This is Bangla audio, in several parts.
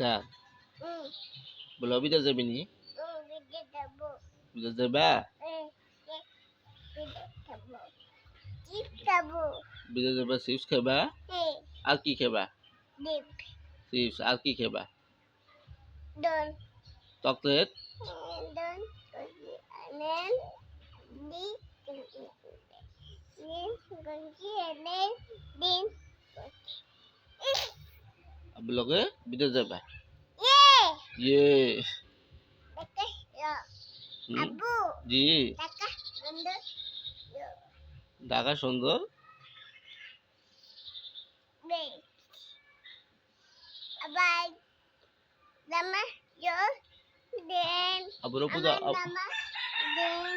হুম বলো বিদেশ যাবি নি? বিদেশ যাবা? বিদেশ যাবা, চিপস খাবা? আর কি খাবা? চিপস, আর কি খাবা? চকলেট? দিন ইয়ে ইয়ে টাকা ইয়া হুম, আবু জি ঢাকা সুন্দর আবার অপু দে আমার জামা দেন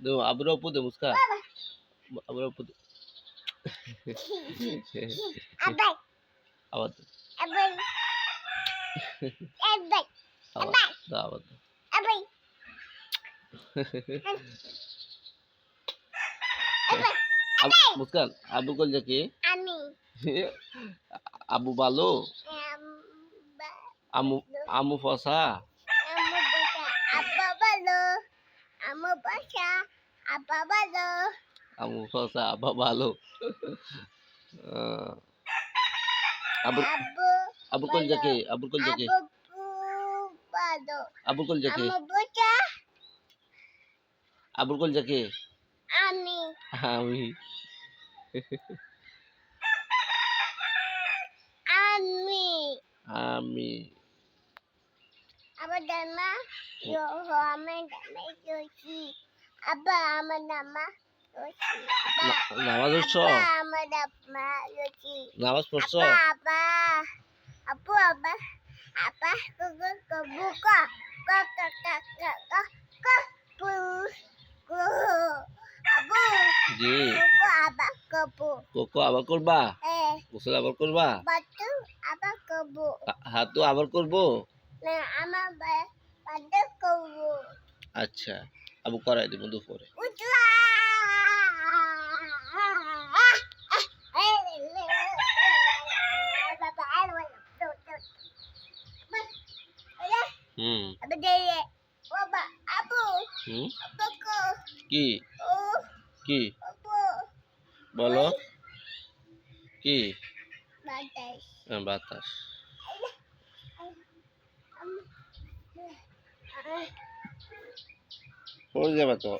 দে আবুর অপু দে মুস্কান আবুর অপু দে আবার আবার দে আবার আবার আবার দে আবার দে আবার আবার আবু- মুস্কান আবু কল কি আমি আবু ভালো আম্বা আমু আমু ফসা আমু বাসা আব্বা বলো আমু বাসা আব্বা বলো আমু ফসা আব্বা ভালো আহ, আবু আব্বু আবু কল কি আবু কল কি আব্বু বলো আবু কল কি আমু বাসা আবুর কল কি আমি আমি আমি আমি আবার দামা yo ho আমার দামা আমার না- নামাজ পড়ছ আমার নামাজ পড়ছ জি apa, kebu, কোকো আবার করবা eh, গোসল আবার করবা batu, apa, kebu, হা- হাতও আবার করব ama, ba, batu, kebu, আচ্ছা আবু করাই দিব দুপুরে কি? কি? বলো। কি? বাতাস। পড়ে যাবে তো।